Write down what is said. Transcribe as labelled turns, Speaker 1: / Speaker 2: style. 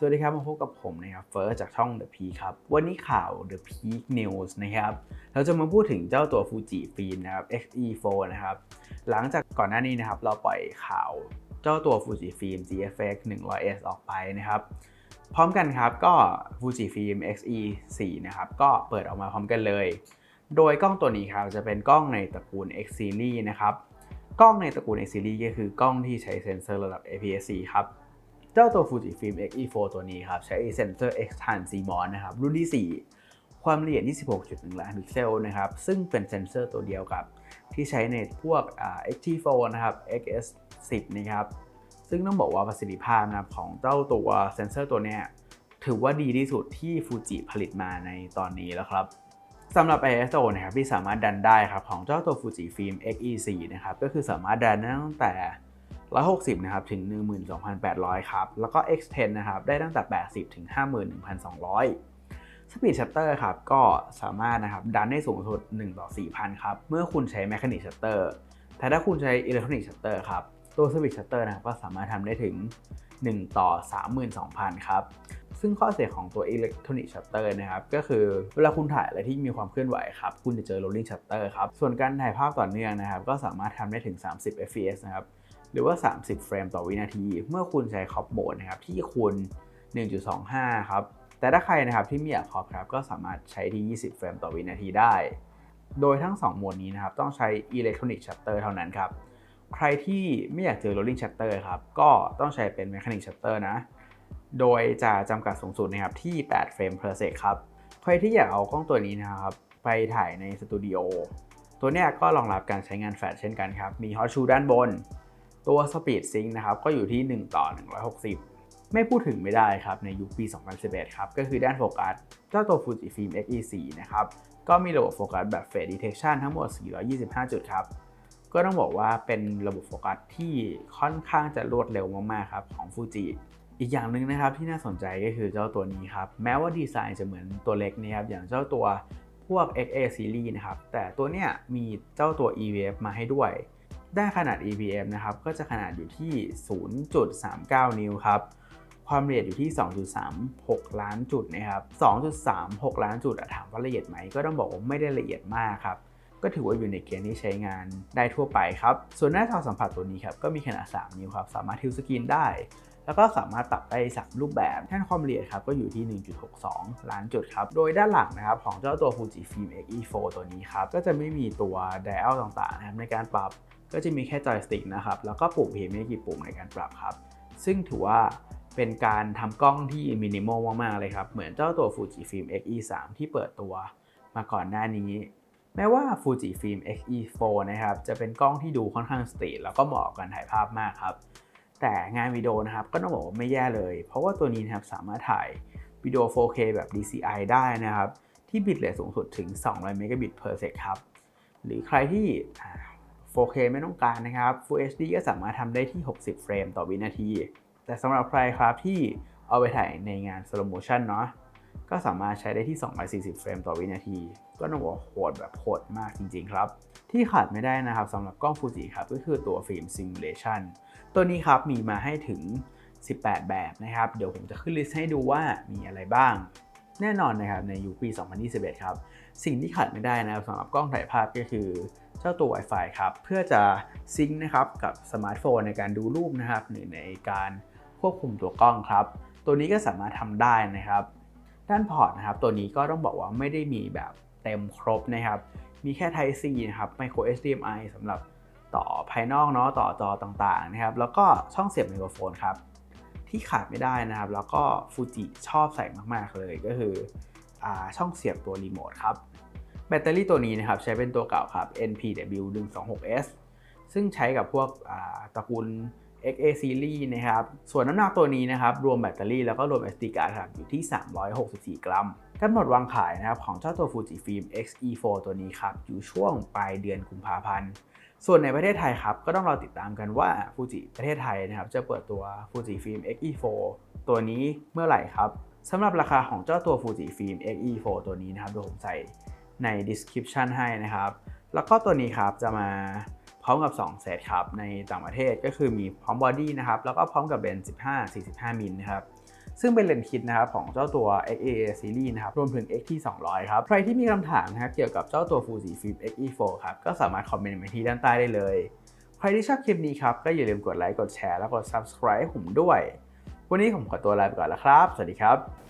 Speaker 1: สวัสดีครับมาพบกับผมนะครับเฟิร์สจากช่อง The p e a ครับ วันนี้ข่าว The Peak News นะครับ เราจะมาพูดถึงเจ้าตัว Fuji Film นะครับ XE4 นะครับ หลังจากก่อนหน้านี้นะครับ เราปล่อยข่าวเจ้าตัว Fuji Film GFX 100S ออกไปนะครับ พร้อมกันครับก็ Fuji Film XE4 นะครับ ก็เปิดออกมาพร้อมกันเลย โดยกล้องตัวนี้ครับจะเป็นกล้องในตระกูล X Series นะครับ กล้องในตระกูล X Series ก็คือกล้องที่ใช้เซ็นเซอร์ระดับ APS-C ครับ เจ้าตัว Fujifilm X-E4 ตัวนี้ครับ ใช้เซนเซอร์ X Tan CMOS นะครับ รุ่นที่ 4 ความละเอียด 26.1 ล้านพิกเซลนะครับ ซึ่งเป็นเซนเซอร์ตัวเดียวกับ ที่ใช้ในพวก X-T4 นะครับ XS10 นะครับ ซึ่งต้องบอกว่าประสิทธิภาพนะครับของเจ้าตัวเซนเซอร์ตัวนี้ถือว่าดีที่สุดที่ฟูจิผลิตมาในตอนนี้แล้วครับสำหรับ ISO นะครับที่สามารถดันได้ครับของเจ้าตัว Fujifilm X-E4 นะครับก็คือสามารถดันได้ตั้งแต่ 160นะครับถึง 12,800 ครับ แล้วก็ X10 นะครับได้ตั้งแต่ 80 ถึง 51,200สปีดชัตเตอร์ครับก็สามารถนะครับดันได้สูงสุด 1 ต่อ 4,000 ครับ เมื่อคุณใช้แมคานิกชัตเตอร์แต่ถ้าคุณใช้อิเล็กทรอนิกชัตเตอร์ครับ ตัวสปีดชัตเตอร์นะครับก็สามารถทำได้ถึง 1 ต่อ 32,000 ครับ ซึ่งข้อเสียของตัวอิเล็กทรอนิกชัตเตอร์นะครับ ก็คือเวลาคุณถ่ายอะไรที่มีความเคลื่อนไหวครับ คุณจะเจอ rolling shutter ครับ ส่วนการถ่ายภาพต่อเนื่องนะครับ ก็สามารถทำได้ถึง 30 fps นะครับ หรือว่า 30 เฟรมต่อวินาที เมื่อคุณใช้คอปโหมดนะครับที่คูณ1.25 ครับ แต่ถ้าใครนะครับที่ไม่อยากคอปครับก็สามารถใช้ที่ 20 เฟรมต่อวินาทีได้ โดยทั้ง 2 โหมดนี้นะครับต้องใช้อิเล็กทรอนิกชัตเตอร์เท่านั้นครับใครที่ไม่อยากเจอ rolling shutter ครับ ก็ต้องใช้เป็น mechanic shutter นะ โดยจะจำกัดสูงสุดนะครับที่ 8 เฟรม per sec ครับ ใครที่อยากเอากล้องตัวนี้นะครับ ไปถ่ายในสตูดิโอ ตัวเนี้ยก็รองรับการใช้งานแฟลชเช่นกันครับ มี hot shoe ด้านบน ตัว Speed Sync นะครับก็อยู่ที่ 1 ต่อ 160 ไม่พูดถึงไม่ได้ครับในยุคปี 2011 ครับ ก็คือด้านโฟกัสเจ้าตัว Fujifilm X-E4 นะครับ ก็มีระบบโฟกัสแบบ Phase Detection ทั้งหมด 425 จุดครับ ก็ต้องบอกว่าเป็นระบบโฟกัสที่ค่อนข้างจะรวดเร็วมากๆครับของ Fuji อีกอย่างหนึ่งนะครับที่น่าสนใจก็คือเจ้าตัวนี้ครับ แม้ว่าดีไซน์จะเหมือนตัวเล็กนะครับอย่างเจ้าตัวพวก XA Series นะครับ แต่ตัวเนี้ยมีเจ้าตัว EVF มาให้ด้วย ด้านขนาด EVF นะครับก็จะขนาดอยู่ที่ 0.39 นิ้วครับความละเอียดอยู่ที่ 2.36 ล้านจุดนะครับ 2.36 ล้านจุดถามว่าละเอียดไหมก็ต้องบอกว่าไม่ได้ละเอียดมากครับ ก็ถือว่าอยู่ในเกณฑ์ที่ใช้งานได้ทั่วไปครับ ส่วนหน้าจอสัมผัสตัวนี้ครับก็มีขนาด 3 นิ้วครับ สามารถทิลสกรีนได้ แล้วก็สามารถปรับได้3รูปแบบด้านความละเอียดครับก็อยู่ที่ 1.62 ล้านจุดครับ โดยด้านหลังนะครับของเจ้าตัว Fujifilm X-E4 ตัวนี้ครับก็จะไม่มีตัว dial ต่างๆนะครับในการปรับ ก็จะมีแค่จอยสติ๊กนะครับ แล้วก็ปุ่มเพยงไม่กี่ปุ่มในการปรับครับ ซึ่งถือว่าเป็นการทำกล้องที่มินิมอลมาก ๆ เลยครับ เหมือนเจ้าตัว Fujifilm X-E3 ที่เปิดตัวมาก่อนหน้านี้ แม้ว่า Fujifilm X-E4 นะครับ จะเป็นกล้องที่ดูค่อนข้างสตรีทแล้วก็เหมาะกับการถ่ายภาพมากครับ แต่งานวิดีโอนะครับก็ต้องบอกว่าไม่แย่เลย เพราะว่าตัวนี้นะครับสามารถถ่ายวิดีโอ 4K แบบ DCI ได้นะครับ ที่บิตเรทสูงสุดถึง 200 เมกะบิต per sec ครับ หรือใครที่ 4K ไม่ต้องการนะครับ Full HD ก็สามารถทำได้ที่ 60 เฟรมต่อวินาที แต่สำหรับใครครับที่เอาไปถ่ายในงาน slow motion เนาะก็สามารถใช้ได้ที่ 240 เฟรมต่อวินาที ก็ต้องบอกว่าโหดแบบโหดมากจริงๆครับ ที่ขาดไม่ได้นะครับสำหรับกล้องฟูจิครับก็คือตัวฟิล์ม simulation ตัวนี้ครับมีมาให้ถึง 18 แบบนะครับ เดี๋ยวผมจะขึ้นลิสต์ให้ดูว่ามีอะไรบ้าง แน่นอนนะครับในยุคปี 2021 ครับ สิ่งที่ขาดไม่ได้นะครับสำหรับกล้องถ่ายภาพก็คือเจ้าตัว Wi-Fi ครับ เพื่อจะซิงค์นะครับกับสมาร์ทโฟนในการดูรูปนะครับหรือในการควบคุมตัวกล้องครับ ตัวนี้ก็สามารถทำได้นะครับ ด้านพอร์ตนะครับ ตัวนี้ก็ต้องบอกว่าไม่ได้มีแบบเต็มครบนะครับ มีแค่ Type C นะครับ Micro HDMI สำหรับต่อภายนอกเนาะต่อจอต่างๆนะครับ แล้วก็ช่องเสียบไมโครโฟนครับ ที่ขาดไม่ได้นะครับ แล้วก็ฟูจิชอบใส่มากๆเลยก็คือ ช่องเสียบตัวรีโมทครับ แบตเตอรี่ตัวนี้นะครับใช้เป็นตัวเก่าครับ NPW 126S ซึ่งใช้กับพวกตระกูล XA Series นะครับ ส่วนน้ำหนักตัวนี้นะครับ รวมแบตเตอรี่แล้วก็รวม SD card ครับอยู่ที่ 364 กรัมกำหนดวางขายนะครับของเจ้าตัว Fujifilm X-E4 ตัวนี้ครับ อยู่ช่วงปลายเดือนกุมภาพันธ์ ส่วนในประเทศไทยครับ ก็ต้องรอติดตามกันว่าฟูจิประเทศไทยนะครับ จะเปิดตัว Fujifilm X-E4 ตัวนี้เมื่อไหร่ครับ สำหรับราคาของเจ้าตัวฟูจิฟิล์ม XE4 ตัวนี้นะครับเดี๋ยวผมใส่ใน description ให้นะครับ แล้วก็ตัวนี้ครับจะมาพร้อมกับ 2 เซตครับ ในต่างประเทศก็คือมีพร้อมบอดี้นะครับ แล้วก็พร้อมกับเบน15 45 มิลนะครับ ซึ่งเป็นเลนส์คิดนะครับของเจ้าตัว XE Series นะครับ รวมถึง XT 200 ครับ ใครที่มีคำถามนะครับเกี่ยวกับเจ้าตัวฟูจิฟิล์ม XE4 ครับ ก็สามารถคอมเมนต์มาที่ด้านใต้ได้เลย ใครที่ชอบคลิปนี้ครับ ก็อย่าลืมกดไลค์ กดแชร์ และกด subscribe ผมด้วย วันนี้ผมขอตัวลาไปก่อนแล้วครับ สวัสดีครับ